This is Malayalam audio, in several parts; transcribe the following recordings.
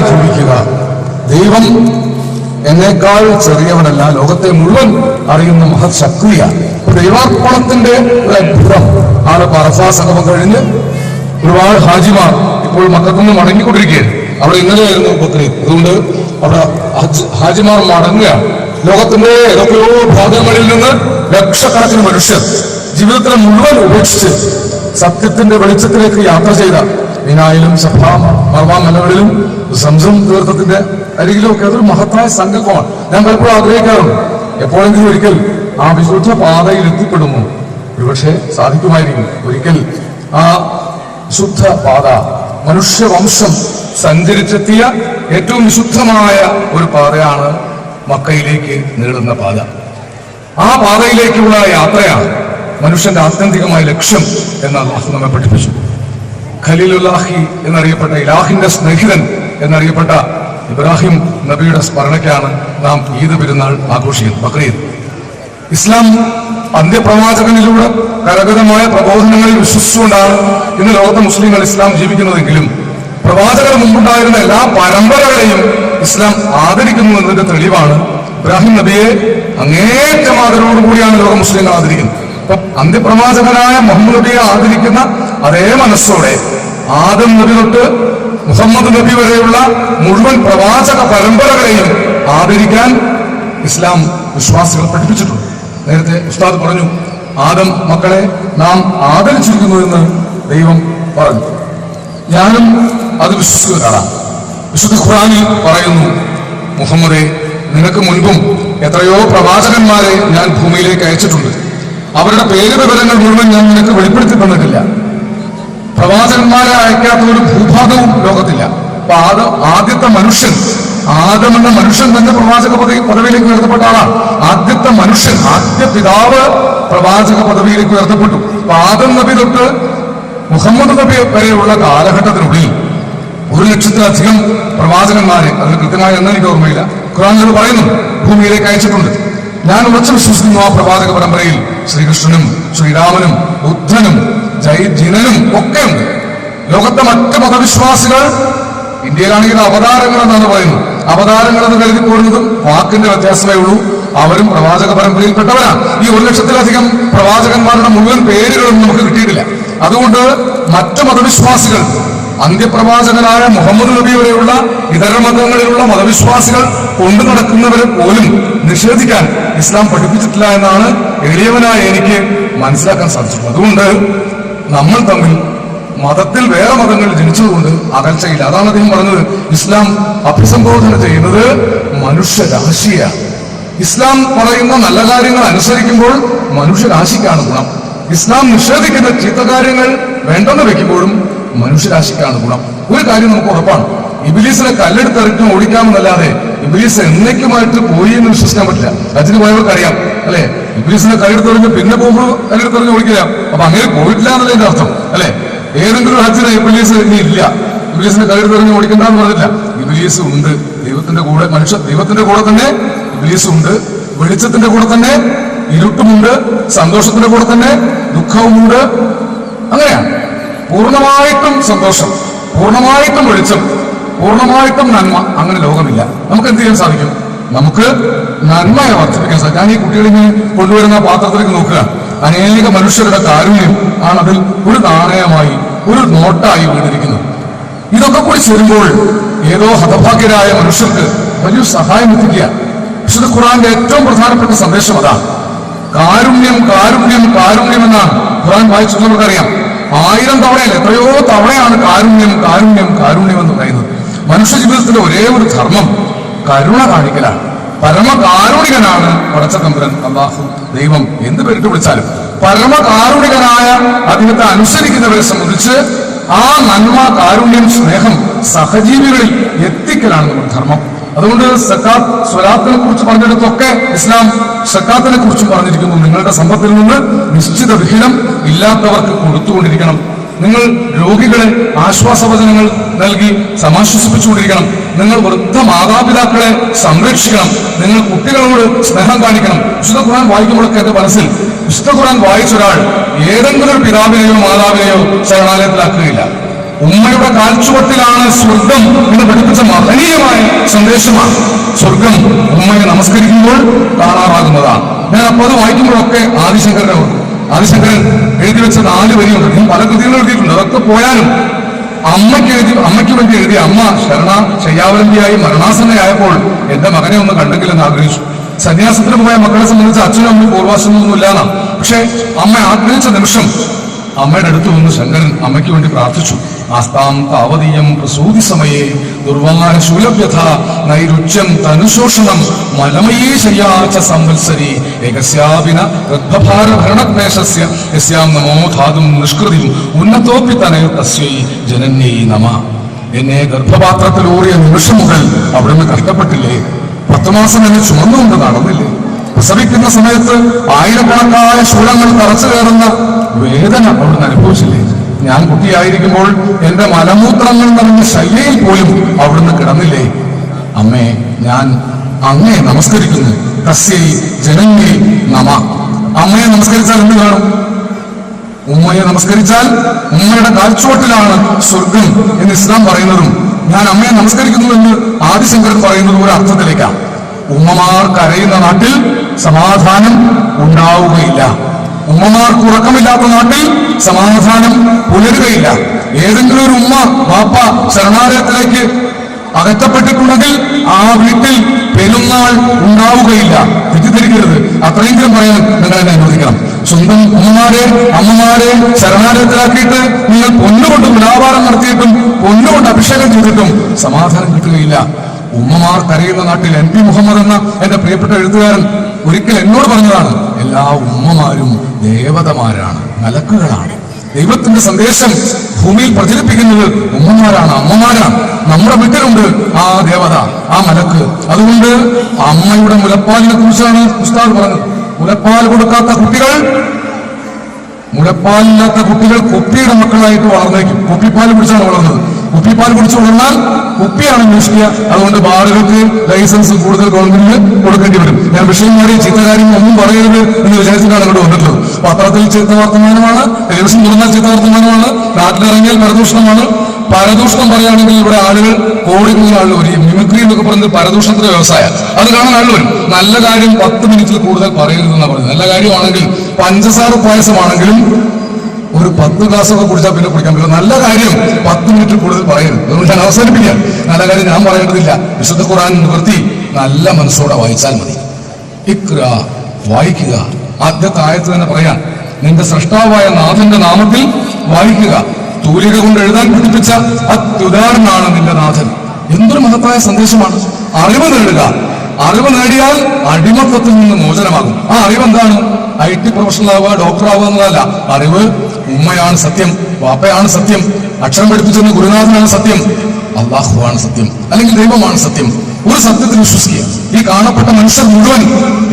ജീവിക്കുക ദൈവം എന്നേക്കാൾ ചെറിയവനല്ല ലോകത്തെ മുഴുവൻ അറിയുന്ന മഹത് ശക്തിയ. ദൈവാർപ്പണത്തിന്റെ ഒരു അത്ഭുതം. ആണ് പറഫാ സംഗമം കഴിഞ്ഞ് ഒരുപാട് ഹാജിമാർ ഇപ്പോൾ മക്കത്തുനിന്ന് മടങ്ങിക്കൊണ്ടിരിക്കുകയാണ്. അവിടെ ഇന്നലെയായിരുന്നു ബക്രീദ് അതുകൊണ്ട് അവിടെ ഹാജിമാർ മടങ്ങുകയാണ് ലോകത്തിന്റെ ഏതൊക്കെയോ ഭാഗങ്ങളിൽ നിന്ന് ലക്ഷക്കണക്കിന് മനുഷ്യർ ജീവിതത്തിലെ മുഴുവൻ ഉപേക്ഷിച്ച് സത്യത്തിന്റെ വെളിച്ചത്തിലേക്ക് യാത്ര ചെയ്ത മീനായിലും സഭ മർവാ മലകളിലും സംസം തീർത്ഥത്തിന്റെ അരികിലും ഒക്കെ അതൊരു മഹത്തായ സങ്കല്പമാണ് ഞാൻ പലപ്പോഴും ആഗ്രഹിക്കാറുണ്ട്. എപ്പോഴെങ്കിലും ഒരിക്കൽ ആ വിശുദ്ധ പാതയിൽ എത്തിപ്പെടുന്നു. ഒരുപക്ഷെ സാധിക്കുമായിരിക്കും. ഒരിക്കൽ ആ വിശുദ്ധ പാത മനുഷ്യവംശം സഞ്ചരിച്ചെത്തിയ ഏറ്റവും വിശുദ്ധമായ ഒരു പാതയാണ് മക്കയിലേക്ക് നീളുന്ന പാത. ആ പാതയിലേക്കുള്ള യാത്രയാണ് മനുഷ്യന്റെ ആത്യന്തികമായ ലക്ഷ്യം എന്ന് അള്ളാഹു നമ്മെ പഠിപ്പിച്ചു. ഖലീലുല്ലാഹി എന്നറിയപ്പെട്ട ഇലാഹിന്റെ സ്നേഹിതൻ എന്നറിയപ്പെട്ട ഇബ്രാഹിം നബിയുടെ സ്മരണയ്ക്കാണ് നാം ഈദ് പെരുന്നാൾ ആഘോഷിക്കുന്നത്. ബക്രീദ്. ഇസ്ലാം അന്ത്യപ്രവാചകനിലൂടെ കരകതമായ പ്രബോധനങ്ങളിൽ വിശ്വസിച്ചുകൊണ്ടാണ് ഇന്ന് ലോകത്തെ മുസ്ലിങ്ങൾ ഇസ്ലാം ജീവിക്കുന്നതെങ്കിലും പ്രവാചകർ മുമ്പുണ്ടായിരുന്ന എല്ലാ പരമ്പരകളെയും ഇസ്ലാം ആദരിക്കുന്നു എന്നതിന്റെ തെളിവാണ് ഇബ്രാഹിം നബിയെ അങ്ങേറ്റം ആദരവോടുകൂടിയാണ് ലോക മുസ്ലിങ്ങൾ ആദരിക്കുന്നത്. അപ്പൊ അന്ത്യപ്രവാചകനായ മുഹമ്മദ് നബിയെ ആദരിക്കുന്ന അതേ മനസ്സോടെ ആദം നബി തൊട്ട് മുഹമ്മദ് നബി വരെയുള്ള മുഴുവൻ പ്രവാചക പരമ്പരകളെയും ആദരിക്കാൻ ഇസ്ലാം വിശ്വാസികൾ പഠിപ്പിച്ചിട്ടുണ്ട്. നേരത്തെ ഉസ്താദ് പറഞ്ഞു ആദം മക്കളെ നാം ആദരിച്ചിരിക്കുന്നു എന്ന് ദൈവം പറഞ്ഞു. ഞാനും അത് വിശ്വസിക്കുന്ന ഒരാളാണ് വിശുദ്ധ ഖുറാനിൽ പറയുന്നു മുഹമ്മദെ നിനക്ക് മുൻപും എത്രയോ പ്രവാചകന്മാരെ ഞാൻ ഭൂമിയിലേക്ക് അയച്ചിട്ടുണ്ട്. അവരുടെ പേര് വിവരങ്ങൾ മുഴുവൻ ഞാൻ നിനക്ക് വെളിപ്പെടുത്തി തന്നിട്ടില്ല. പ്രവാചകന്മാരെ അയക്കാത്ത ഒരു ഭൂഭാഗവും ലോകത്തില്ല. അപ്പൊ ആദ ആദ്യത്തെ മനുഷ്യൻ ആദം എന്ന മനുഷ്യൻ തന്നെ പ്രവാചക പദവി പദവിയിലേക്ക് ഉയർത്തപ്പെട്ട ആളാണ്. ആദ്യത്തെ മനുഷ്യൻ ആദ്യ പിതാവ് പ്രവാചക പദവിയിലേക്ക് ഉയർത്തപ്പെട്ടു. അപ്പൊ ആദം നബി തൊട്ട് മുഹമ്മദ് നബി വരെയുള്ള കാലഘട്ടത്തിനുള്ളിൽ ഒരു ലക്ഷത്തിലധികം പ്രവാചകന്മാരെ അതിന് കൃത്യമായി എന്ന് എനിക്ക് ഓർമ്മയില്ല. ഖുറാൻ പറയുന്നു ഭൂമിയിലേക്ക് അയച്ചിട്ടുണ്ട്. ഞാൻ ഉറച്ചു വിശ്വസിക്കുന്നു ആ പ്രവാചക പരമ്പരയിൽ. ശ്രീകൃഷ്ണനും ശ്രീരാമനും ബുദ്ധനും ജൈജിനനും ഒക്കെ ഉണ്ട്. ലോകത്തെ മറ്റ് മതവിശ്വാസികൾ ഇന്ത്യയിലാണെങ്കിൽ അവതാരങ്ങൾ എന്നാണ് പറയുന്നത്. അവതാരങ്ങൾ എന്ന് കരുതി പോരുന്നതും വാക്കിന്റെ വ്യത്യാസമേ ഉള്ളൂ. അവരും പ്രവാചക പരമ്പരയിൽപ്പെട്ടവരാണ്. ഈ ഒരു ലക്ഷത്തിലധികം പ്രവാചകന്മാരുടെ മുഴുവൻ പേരുകളൊന്നും നമുക്ക് കിട്ടിയിട്ടില്ല. അതുകൊണ്ട് മറ്റു മതവിശ്വാസികൾ അന്ത്യപ്രവാചകനായ മുഹമ്മദ് നബി വരെയുള്ള ഇതര മതങ്ങളിലുള്ള മതവിശ്വാസികൾ കൊണ്ടു നടക്കുന്നവരെ പോലും നിഷേധിക്കാൻ ഇസ്ലാം പഠിപ്പിച്ചിട്ടില്ല എന്നാണ് എളിയവനായ എനിക്ക് മനസ്സിലാക്കാൻ സാധിച്ചിട്ടുള്ളത് അതുകൊണ്ട് നമ്മൾ തമ്മിൽ മതത്തിൽ വേറെ മതങ്ങളിൽ ജനിച്ചതുകൊണ്ട് അകൽച്ചയില്ല. അതാണ് അദ്ദേഹം പറഞ്ഞത്. ഇസ്ലാം അഭിസംബോധന ചെയ്യുന്നത് മനുഷ്യരാശിയാണ് ഇസ്ലാം പറയുന്ന നല്ല കാര്യങ്ങൾ അനുസരിക്കുമ്പോൾ മനുഷ്യരാശിക്കാണ് ഗുണം. ഇസ്ലാം നിഷേധിക്കുന്ന ചീത്ത കാര്യങ്ങൾ വേണ്ടെന്ന് വെക്കുമ്പോഴും മനുഷ്യരാശിക്കാണ് ഗുണം. ഒരു കാര്യം നമുക്ക് ഉറപ്പാണ്. ഇബിലീസിനെ കല്ലെടുത്തെറിഞ്ഞ് ഓടിക്കാമെന്നല്ലാതെ ഇബിലീസ് എന്നേക്കുമായിട്ട് പോയി എന്ന് വിശ്വസിക്കാൻ പറ്റില്ല. അതിന് പോയവർക്ക് അറിയാം അല്ലെ? ഇബിലീസിനെ കല്ലെടുത്തെറിഞ്ഞ് പിന്നെ പോകുമ്പോൾ കല്ലെടുത്തെറിഞ്ഞ് ഓടിക്കില്ല. അപ്പൊ അങ്ങനെ പോയിട്ടില്ല എന്നുള്ളതിന്റെ അർത്ഥം അല്ലെ? ഏതെങ്കിലും ഹജ്ജിന് ഇബിലീസ് ഇനി ഇല്ല. ഇബിലീസിനെ കല്ലെടുത്തെറിഞ്ഞ് ഓടിക്കണ്ടെന്ന് പറഞ്ഞില്ല ഇബിലീസ് ഉണ്ട്. ദൈവത്തിന്റെ കൂടെ മനുഷ്യ ദൈവത്തിന്റെ കൂടെ തന്നെ ഇബിലീസ് ഉണ്ട്. വെളിച്ചത്തിന്റെ കൂടെ തന്നെ ഇരുട്ടുമുണ്ട്. സന്തോഷത്തിന്റെ കൂടെ തന്നെ ദുഃഖവുമുണ്ട്. അങ്ങനെയാണ് പൂർണമായിട്ടും സന്തോഷം പൂർണമായിട്ടും വെളിച്ചം പൂർണമായിട്ടും നന്മ. അങ്ങനെ ലോകമില്ല. നമുക്ക് എന്ത് ചെയ്യാൻ സാധിക്കും? നമുക്ക് നന്മയെ വർദ്ധിപ്പിക്കാൻ സാധിക്കും. ഞാൻ ഈ കുട്ടികളിങ്ങനെ കൊണ്ടുവരുന്ന പാത്രത്തിലേക്ക് നോക്കുക. അനേക മനുഷ്യരുടെ കാരുണ്യം ആണ് അതിൽ ഒരു നാണയമായി ഒരു നോട്ടായി വീണിരിക്കുന്നത് ഇതൊക്കെ കൂടി ചേരുമ്പോൾ ഏതോ ഹതഭാഗ്യരായ മനുഷ്യർക്ക് വലിയ സഹായം എത്തിക്കുക വിശുദ്ധ ഖുറാന്റെ ഏറ്റവും പ്രധാനപ്പെട്ട സന്ദേശം അതാണ് കാരുണ്യം കാരുണ്യം കാരുണ്യം എന്നാണ് ഖുറാൻ വായിച്ചിട്ട് നമുക്കറിയാം. ആയിരം തവണയല്ല? എത്രയോ തവണയാണ് കാരുണ്യം കാരുണ്യം കാരുണ്യം എന്ന് പറയുന്നത്. മനുഷ്യ ജീവിതത്തിന്റെ ഒരേ ഒരു ധർമ്മം കരുണ കാണിക്കലാണ്. പരമകാരുണികനാണ് പടച്ച അള്ളാഹു ദൈവം എന്ത് പേരിട്ട് വിളിച്ചാലും. പരമകാരുണികനായ അദ്ദേഹത്തെ അനുസരിക്കുന്നവരെ സംബന്ധിച്ച് ആ നന്മ കാരുണ്യം സ്നേഹം സഹജീവികളിൽ എത്തിക്കലാണ് നമ്മുടെ ധർമ്മം. അതുകൊണ്ട് സക്കാത്ത് സ്വലാത്തിനെ കുറിച്ച് പറഞ്ഞിടത്തൊക്കെ ഇസ്ലാം സക്കാത്തിനെ കുറിച്ച് പറഞ്ഞിരിക്കുന്നു. നിങ്ങളുടെ സമ്പത്തിൽ നിന്ന് നിശ്ചിത വിഹിതം ഇല്ലാത്തവർക്ക് കൊടുത്തുകൊണ്ടിരിക്കണം. നിങ്ങൾ രോഗികളെ ആശ്വാസവചനങ്ങൾ നൽകി സമാശ്വസിപ്പിച്ചുകൊണ്ടിരിക്കണം. നിങ്ങൾ വൃദ്ധ മാതാപിതാക്കളെ സംരക്ഷിക്കണം. നിങ്ങൾ കുട്ടികളോട് സ്നേഹം കാണിക്കണം. വിശുദ്ധ ഖുർആൻ വായിക്കുമ്പോഴൊക്കെ എന്റെ മനസ്സിൽ വിശുദ്ധ ഖുർആൻ വായിച്ച ഒരാൾ ഏതെങ്കിലും ഒരു പിതാവിനെയോ മാതാവിനെയോ ശരണാലയത്തിലാക്കുകയില്ല. ഉമ്മയുടെ കാൽച്ചുവട്ടിലാണ് സ്വർഗം എന്ന് പഠിപ്പിച്ച മഹനീയമായ സന്ദേശമാണ്. സ്വർഗം ഉമ്മയെ നമസ്കരിക്കുമ്പോൾ കാണാറാകുന്നതാണ് ഞാൻ അപ്പോൾ അത് വായിക്കുമ്പോഴൊക്കെ ആദിശങ്കരനെ ആദിശങ്കരൻ എഴുതി വെച്ച നാല് വരിയുണ്ട്. ഞാൻ പല കൃതികളും എഴുതിയിട്ടുണ്ട്. അതൊക്കെ പോയാലും അമ്മയ്ക്ക് എഴുതി അമ്മയ്ക്ക് വേണ്ടി എഴുതിയ അമ്മ ശരണ ശയ്യാവലംബിയായി മരണാസന്നയായപ്പോൾ എന്റെ മകനെ ഒന്ന് കണ്ടെങ്കിലെന്ന് ആഗ്രഹിച്ചു. സന്യാസത്തിന് പോയ മക്കളെ സംബന്ധിച്ച് അച്ഛനും അമ്മയും പൂർവാശ്രമമൊന്നും ഇല്ലാന്നാ പക്ഷെ അമ്മ ആഗ്രഹിച്ച നിമിഷം അമ്മയുടെ അടുത്ത് വന്ന് ശങ്കരൻ അമ്മയ്ക്ക് വേണ്ടി പ്രാർത്ഥിച്ചു. ആസ്താം താവതീയം പ്രസൂതി സമയേ ദുർവാര ശൂലഭ്യഥ നൈരുച്യം തനുശോഷണം മലമയീ ശയ്യാച്ച സംവത്സരി ഏകസ്യാപിന ഗർഭഭാര ഭരണക്ലേശസ്യ യസ്യാം നമോ ധാതും നിഷ്കൃതിം ഉന്നതോപ്പി തനയ തസ്യൈ ജനന്യൈ നമ. എന്നെ ഗർഭപാത്രത്തിലൂറിയ നിമിഷം മുതൽ അവിടുന്ന് കഷ്ടപ്പെട്ടില്ലേ? പത്തുമാസം എന്നെ ചുമന്നുകൊണ്ട് നടന്നില്ലേ? പ്രസവിക്കുന്ന സമയത്ത് ആയിരക്കണക്കായ ശൂലങ്ങൾ തറച്ചു കയറുന്ന വേദന അവിടുന്ന് അനുഭവിച്ചില്ലേ? ഞാൻ കുട്ടിയായിരിക്കുമ്പോൾ എന്റെ മലമൂത്രങ്ങൾ നിറഞ്ഞ ശൈലിയിൽ പോലും അവിടുന്ന് കിടന്നില്ലേ? അമ്മേ ഞാൻ അങ്ങേ നമസ്കരിക്കുന്നു. തസ്യൈ ജനങ്ങേ നമ. അമ്മയെ നമസ്കരിച്ചാൽ എന്ത് കാണും? ഉമ്മയെ നമസ്കരിച്ചാൽ ഉമ്മയുടെ കാൽച്ചുവട്ടിലാണ് സ്വർഗം എന്ന് ഇസ്ലാം പറയുന്നതും ഞാൻ അമ്മയെ നമസ്കരിക്കുന്നു എന്ന് ആദിശങ്കരൻ പറയുന്നതും ഒരു അർത്ഥത്തിലേക്കാണ് ഉമ്മമാർ കരയുന്ന നാട്ടിൽ സമാധാനം ഉണ്ടാവുകയില്ല. ഉമ്മമാർക്ക് ഉറക്കമില്ലാത്ത നാട്ടിൽ സമാധാനം പുലരുകയില്ല. ഏതെങ്കിലും ഒരു ഉമ്മ ബാപ്പ ശരണാലയത്തിലേക്ക് അകറ്റപ്പെട്ടിട്ടുണ്ടെങ്കിൽ ആ വീട്ടിൽ പെരുന്നാൾ ഉണ്ടാവുകയില്ല. തെറ്റിദ്ധരിക്കരുത്. അത്രയെങ്കിലും പറയാൻ നിങ്ങൾ എന്നെ അനുവദിക്കണം. സ്വന്തം ഉമ്മമാരെ അമ്മമാരെ ശരണാലയത്തിലാക്കിയിട്ട് നിങ്ങൾ പൊന്നുകൊണ്ട് വ്യാപാരം നടത്തിയിട്ടും പൊന്നുകൊണ്ട് അഭിഷേകം ചെയ്തിട്ടും സമാധാനം കിട്ടുകയില്ല. ഉമ്മമാർ കരയുന്ന നാട്ടിൽ എൻ പി മുഹമ്മദ് എന്ന എന്റെ പ്രിയപ്പെട്ട എഴുത്തുകാരൻ ഒരിക്കൽ എന്നോട് പറഞ്ഞതാണ് എല്ലാ ഉമ്മമാരും ദേവതമാരാണ് മലക്കുകളാണ് ദൈവത്തിന്റെ സന്ദേശം ഭൂമിയിൽ പ്രചരിപ്പിക്കുന്നത് ഉമ്മമാരാണ് അമ്മമാരാണ്. നമ്മുടെ വീട്ടിലുണ്ട് ആ ദേവത ആ മലക്ക് അതുകൊണ്ട് അമ്മയുടെ മുലപ്പാലിനെ കുറിച്ചാണ് ഉസ്താദ് പറഞ്ഞത്. മുലപ്പാൽ കൊടുക്കാത്ത കുട്ടികൾ മുലപ്പാലില്ലാത്ത കുട്ടികൾ കുപ്പിയുടെ മക്കളായിട്ട് വളർന്നേക്കും. കുപ്പിപ്പാൽ കുടിച്ചാണ് വളർന്നത്. കുപ്പിപ്പാൽ കുടിച്ചു കുപ്പിയാണ് അന്വേഷിക്കുക. അതുകൊണ്ട് ബാറുകൾക്ക് ലൈസൻസ് കൂടുതൽ ഗവൺമെന്റിന് കൊടുക്കേണ്ടി വരും. ഞാൻ വിഷയം മാറി ചീത്ത കാര്യം ഒന്നും പറയരുത് എന്ന് വിചാരിച്ചിട്ടാണ് അങ്ങോട്ട് വന്നിട്ടുള്ളത്. പത്രത്തിൽ ചീത്ത വർത്തമാനമാണ് ടെലിവിഷൻ തുറന്നാൽ ചീത്ത വർത്തമാനമാണ് നാട്ടിലിറങ്ങിയാൽ പരദൂഷണമാണ്. പരദൂഷണം പറയുകയാണെങ്കിൽ ഇവിടെ ആളുകൾ കോടിക്കുന്ന ആളുകൾ വരും. മിമിക്രി എന്നൊക്കെ പറയുന്നത് പരദൂഷണത്തിന്റെ വ്യവസായം. അത് കാണാൻ ആളുകൾ വരും. നല്ല കാര്യം പത്ത് മിനിറ്റിൽ കൂടുതൽ പറയരുതെന്നാണ് പറയുന്നത് നല്ല കാര്യമാണെങ്കിൽ പഞ്ചസാര പായസമാണെങ്കിലും ഒരു പത്ത് ഗ്ലാസ് ഒക്കെ കുടിച്ചാൽ പിന്നെ കുടിക്കാൻ പറ്റില്ല. നല്ല കാര്യം പത്ത് മിനിറ്റ് കൂടുതൽ പറയരുത്. അതുകൊണ്ട് ഞാൻ അവസാനിപ്പിക്കാം. നല്ല കാര്യം ഞാൻ പറയേണ്ടതില്ല. വിശുദ്ധ ഖുറാൻ നിവൃത്തി നല്ല മനസ്സോടെ വായിച്ചാൽ മതി. ഇക്ര വായിക്കുക. ആദ്യത്തെ ആയത്ത് തന്നെ പറയാൻ നിന്റെ സൃഷ്ടാവായ നാഥന്റെ നാമത്തിൽ വായിക്കുക. തൂലിക കൊണ്ട് എഴുതാൻ പഠിപ്പിച്ച അത്യുദാഹരണമാണ് നിന്റെ നാഥൻ. എന്തൊരു മഹത്തായ സന്ദേശമാണ്. അറിവ് നേടുക. അറിവ് നേടിയാൽ അടിമത്വത്തിൽ നിന്ന് മോചനമാകും. ആ അറിവ് എന്താണ്? ഐ ടി പ്രൊഫഷണൽ ആവുക ഡോക്ടർ ആവുക എന്നതല്ല. അറിവ് ഉമ്മയാണ് സത്യം വാപ്പയാണ് സത്യം അക്ഷരം പഠിപ്പിച്ചിരുന്ന ഗുരുനാഥനാണ് സത്യം അള്ളാഹുവാണ് സത്യം അല്ലെങ്കിൽ ദൈവമാണ് സത്യം. ഒരു സത്യത്തിൽ വിശ്വസിക്കുക. ഈ കാണപ്പെട്ട മനുഷ്യർ മുഴുവൻ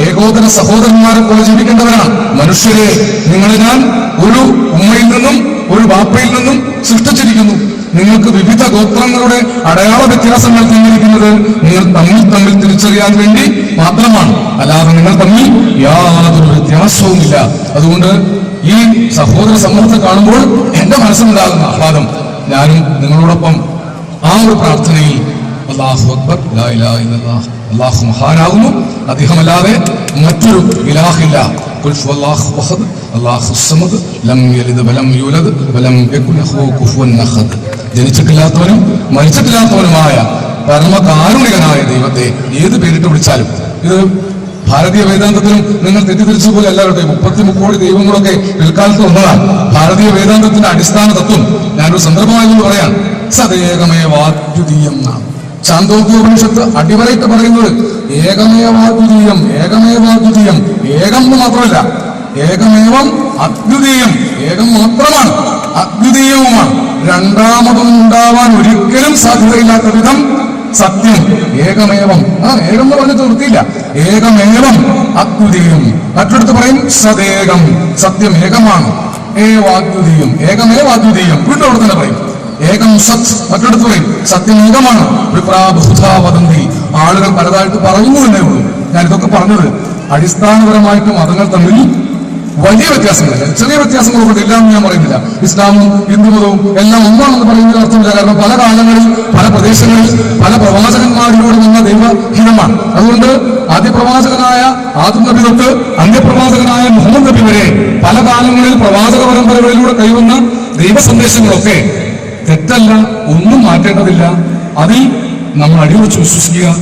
ഏകോദര സഹോദരന്മാരെ പോലെ ജീവിക്കേണ്ടവരാണ്. മനുഷ്യരെ നിങ്ങളെ ഞാൻ ഒരു ഉമ്മയിൽ നിന്നും ഒരു വാപ്പയിൽ നിന്നും സൃഷ്ടിച്ചിരിക്കുന്നു. നിങ്ങൾക്ക് വിവിധ ഗോത്രങ്ങളുടെ അടയാള വ്യത്യാസങ്ങൾ തന്നിരിക്കുന്നത് നിങ്ങൾ തമ്മിൽ തമ്മിൽ തിരിച്ചറിയാൻ വേണ്ടി മാത്രമാണ്. അല്ലാതെ നിങ്ങൾ തമ്മിൽ യാതൊരു വ്യത്യാസവുമില്ല. അതുകൊണ്ട് ഈ സഹോദര സമൂഹത്തെ കാണുമ്പോൾ എന്റെ മനസ്സിലുണ്ടാകുന്ന ആഹ്ലാദം. ഞാനും നിങ്ങളോടൊപ്പം ആ ഒരു പ്രാർത്ഥനയിൽ അള്ളാഹു അക്ബർ. അള്ളാഹു മഹാനാകുന്നു. അദ്ദേഹമല്ലാതെ മറ്റൊരു ഇലാഹില്ല. ഖുൽ ഹുവല്ലാഹു അഹദ് അല്ലാഹു സമദ് ലം യലിദ് വലം യൂലദ് വലം യകുൻ ലഹു കുഫുവൻ അഹദ്. ജനിച്ചിട്ടില്ലാത്തവനും മരിച്ചിട്ടില്ലാത്തവനുമായ പരമകാരുണികനായ ദൈവത്തെ ഏത് പേരിട്ട് വിളിച്ചാലും ഇത് ഭാരതീയ വേദാന്തത്തിനും നിങ്ങൾ തെറ്റിദ്ധരിച്ചു പോലെ എല്ലാവരുടെയും മുപ്പത്തി മുക്കോടി ദൈവങ്ങളൊക്കെ പിൽക്കാലത്ത് ഒന്നതാണ് ഭാരതീയ വേദാന്തത്തിന്റെ അടിസ്ഥാന തത്വം ഞാനൊരു സന്ദർഭമായി പറയാം. സദേകമേവാദ്വിതീയം എന്നാണ് ചാന്തോക്യോപനിഷത്ത് അടിവരയിട്ട് പറയുന്നത് ഏകമേവാദ്വിതീയം ഏകമേവാദ്വിതീയം ഏകം എന്ന് മാത്രമല്ല ഏകമേവം അദ്വിതീയം ഏകം മാത്രമാണ് അദ്വിതീയവുമാണ്. രണ്ടാമതും ഉണ്ടാവാൻ ഒരിക്കലും സാധ്യതയില്ലാത്ത വിധം സത്യം ഏകമേവം. ആ ഏകം എന്ന് പറഞ്ഞിട്ട് തീർത്തിയില്ല ഏകമേവം അദ്വിതീയം മറ്റൊടുത്ത് പറയും സദേകം. സത്യം ഏകമാണ്. ഏവാദ്വിതീയം ഏകമേവാദ്വിതീയം വീണ്ടും അവിടെ തന്നെ പറയും. ഏകം സത്. മറ്റൊടുത്ത് പറയും സത്യം ഏകമാണ്. വിപ്രാബുധാ ആളുകൾ പലതായിട്ട് പറയുന്നു എന്നേ ഉള്ളൂ. ഞാൻ ഇതൊക്കെ പറഞ്ഞത് അടിസ്ഥാനപരമായിട്ട് മതങ്ങൾ തമ്മിൽ വലിയ വ്യത്യാസങ്ങളില്ല? ചെറിയ വ്യത്യാസങ്ങളൊക്കെ കൊണ്ട് എല്ലാം ഞാൻ പറയുന്നില്ല. ഇസ്ലാമും ഹിന്ദുമതവും എല്ലാം ഒന്നാണെന്ന് പറയുന്നതിൽ അർത്ഥമില്ല. കാരണം പല കാലങ്ങളിൽ പല പ്രദേശങ്ങളിൽ പല പ്രവാചകന്മാരിലൂടെ വന്ന അതുകൊണ്ട് ആദ്യപ്രവാചകനായ ആദം നബി തൊട്ട് അന്ത്യപ്രവാചകനായ മുഹമ്മദ് നബി വരെ പല കാലങ്ങളിൽ പ്രവാചക പരമ്പരകളിലൂടെ കൈവന്ന ദൈവസന്ദേശങ്ങളൊക്കെ തെറ്റല്ല ഒന്നും മാറ്റേണ്ടതില്ല. അതിൽ നമ്മൾ അടിയുറച്ച് വിശ്വസിക്കുക.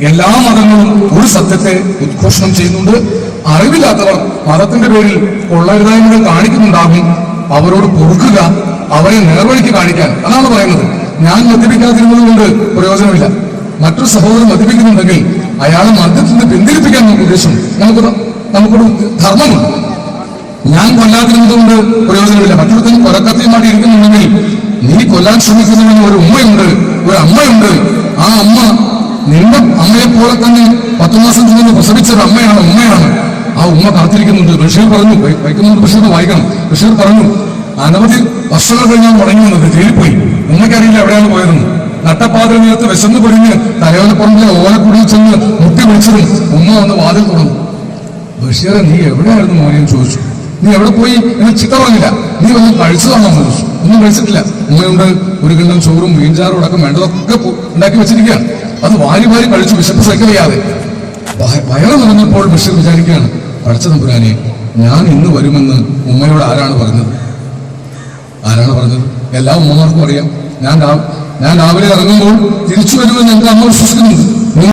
എല്ലാ മതങ്ങളും ഒരു സത്യത്തെ ഉദ്ഘോഷണം ചെയ്യുന്നുണ്ട്. അറിവില്ലാത്തവർ മതത്തിന്റെ പേരിൽ കൊള്ളരുതായ്മകൾ കാണിക്കുന്നുണ്ടാകും. അവരോട് പൊറുക്കുക അവരെ നേർവഴിക്ക് കാണിക്കാൻ. അതാണ് പറയുന്നത്. ഞാൻ മദ്യപിക്കാതിരുന്നത് കൊണ്ട് പ്രയോജനമില്ല. മറ്റൊരു സഹോദരൻ മദ്യപിക്കുന്നുണ്ടെങ്കിൽ അയാളെ മദ്യത്തിൽ നിന്ന് പിന്തിരിപ്പിക്കാൻ നമുക്ക് ഉദ്ദേശം നമുക്ക് നമുക്കൊരു ധർമ്മമുണ്ട്. ഞാൻ കൊല്ലാതിരുന്നത് കൊണ്ട് പ്രയോജനമില്ല. മറ്റൊരുത്തൻ കൊലക്കത്തിയുമായിട്ട് ഇരിക്കുന്നുണ്ടെങ്കിൽ നീ കൊല്ലാൻ ശ്രമിക്കുന്നതിന് ഒരു ഉമ്മയുണ്ട് ഒരു അമ്മയുണ്ട്. ആ അമ്മ നിന്റെ അമ്മയെ പോലെ തന്നെ പത്തു മാസം ചുമന്ന് പ്രസവിച്ച അമ്മയാണ് ഉമ്മയാണ്. ആ ഉമ്മ കാത്തിരിക്കുന്നുണ്ട്. ബഷീർ പറഞ്ഞു വൈക്കുന്നുണ്ട് ബഷീർ വായിക്കണം. ബഷീർ പറഞ്ഞു അനവധി വർഷങ്ങൾ കഴിഞ്ഞാൽ മുടങ്ങി വന്നത് തേടിപ്പോയി പോയി. ഉമ്മയ്ക്കറിയില്ല എവിടെയാണ് പോയതെന്ന്. നട്ടപ്പാതിര നേരത്ത് വിശന്ന് പൊരിഞ്ഞ് തലയോലപ്പുറമ്പിലെ ഓലക്കുടിയിൽ ചെന്ന് മുട്ടി വിളിച്ചതും ഉമ്മ വന്ന് വാതിൽ തുറന്നു. ബഷീറെ നീ എവിടെയായിരുന്നു മോനെ? ചോദിച്ചു. നീ എവിടെ പോയി? എന്ന് ചിത്ത പറഞ്ഞില്ല നീ ഒന്നും കഴിച്ചതാണോ ചോദിച്ചു. ഒന്നും കഴിച്ചിട്ടില്ല. ഉമ്മയുണ്ട്. ഒരു കിണ്ണം ചോറും മീൻചാറും അടക്കം വേണ്ടതൊക്കെ ഉണ്ടാക്കി വെച്ചിരിക്കുകയാണ്. അത് വാരി വാരി കഴിച്ചു വിശപ്പ് സഹിക്കറിയാതെ വയ- വയറ് നിറഞ്ഞപ്പോൾ ബഷീർ വിചാരിക്കുകയാണ് പഠിച്ച തമ്പുരാനെ ഞാൻ ഇന്ന് വരുമെന്ന് ഉമ്മയോട് ആരാണ് പറഞ്ഞത്? ആരാണ് പറഞ്ഞത്? എല്ലാ ഉമ്മമാർക്കും അറിയാം. ഞാൻ ഞാൻ രാവിലെ ഇറങ്ങുമ്പോൾ തിരിച്ചു വരുമെന്ന് എന്റെ അമ്മ വിശ്വസിക്കുന്നുണ്ട്.